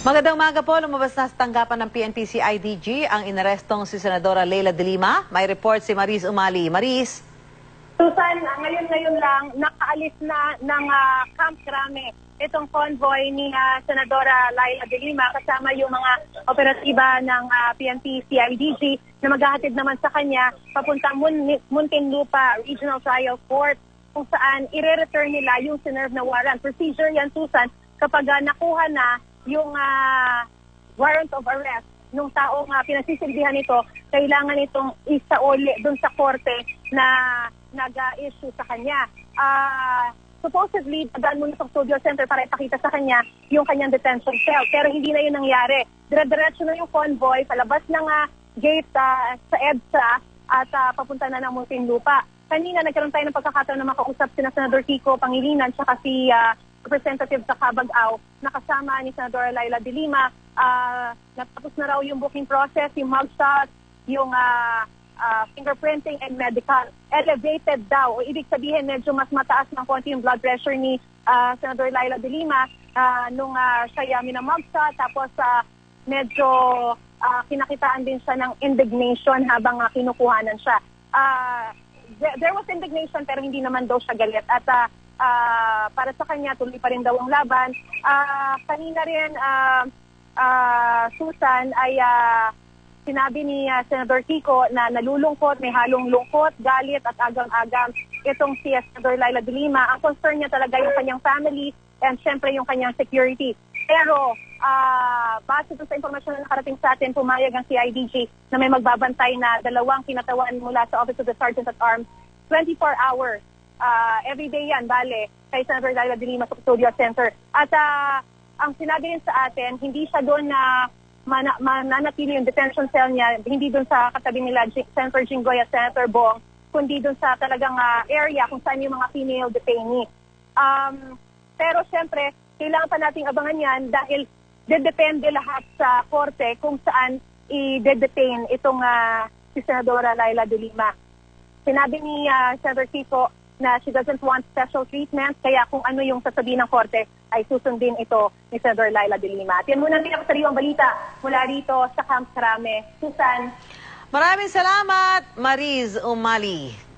Magandang umaga po, lumabas na sa tanggapan ng PNP CIDG ang inarestong si Senadora Leila de Lima. May report si Maris Umali. Maris, Susan, ngayon-ngayon lang, nakaalis na ng ah, Camp Crame itong convoy ni ah, Senadora Laila de Lima kasama yung mga operatiba ng ah, PNP CIDG na maghahatid naman sa kanya papuntang Mun- Muntinlupa Regional Trial Court kung saan ire-return nila yung sinerve na warrant. Procedure yan, Susan, kapag ah, nakuha na yung ah, warrant of arrest nung taong uh, pinagsisilbihan nito, kailangan itong isauli doon sa korte na nag-issue sa kanya. Ah, supposedly, dadaan muna sa studio center para ipakita sa kanya yung kanyang detention cell. Pero hindi na yun nangyari. Dire-diretso na yung convoy, palabas ng ah, gate ah, sa EDSA at ah, papunta na ng Muntinlupa. Kanina nagkaroon tayo ng pagkakataon na makausap si Senador Kiko Pangilinan at si ah, representative sa Cabagao na kasama ni Senadora Laila de Lima. Ah, natapos na raw yung booking process, yung mugshot, yung ah, ah, fingerprinting and medical. Elevated daw. O ibig sabihin medyo mas mataas ng konti yung blood pressure ni ah, Senador Laila de Lima ah, nung uh, siya yamin ng mugshot. Tapos ah, medyo ah, kinakitaan din siya ng indignation habang ah, kinukuhanan siya. Ah, there, was indignation pero hindi naman daw siya galit. At ah, ah, para sa kanya, tuloy pa rin daw ang laban. Ah, kanina rin, ah, ah, Susan, ay ah, sinabi ni ah, Senator Kiko na nalulungkot, may halong lungkot, galit at agam-agam itong si Senator Laila de Lima. Ang concern niya talaga yung kanyang family and syempre yung kanyang security. Pero ah, base sa impormasyon na nakarating sa atin, pumayag ang CIDG na may magbabantay na dalawang kinatawan mula sa Office of the Sergeant at Arms 24 hours. Ah, everyday yan, bale, kay Senator Laila de Lima sa Custodia Center. At ah, ang sinabi rin sa atin, hindi siya doon na mana, mananatili yung detention cell niya, hindi doon sa katabi nila Senator Jinggoy at Senator Bong, kundi doon sa talagang ah, area kung saan yung mga female detainee. Um, pero siyempre, kailangan pa nating abangan yan dahil dedepende lahat sa korte kung saan i-detain itong ah, si Senadora Laila de Lima. Sinabi ni ah, Senator Kiko na she doesn't want special treatment, kaya kung ano yung sasabihin ng korte ay susundin ito ni Senator Laila de Lima. At yan muna ang pinakasariwang balita mula rito sa Camp Crame. Susan, maraming salamat, Maris Umali.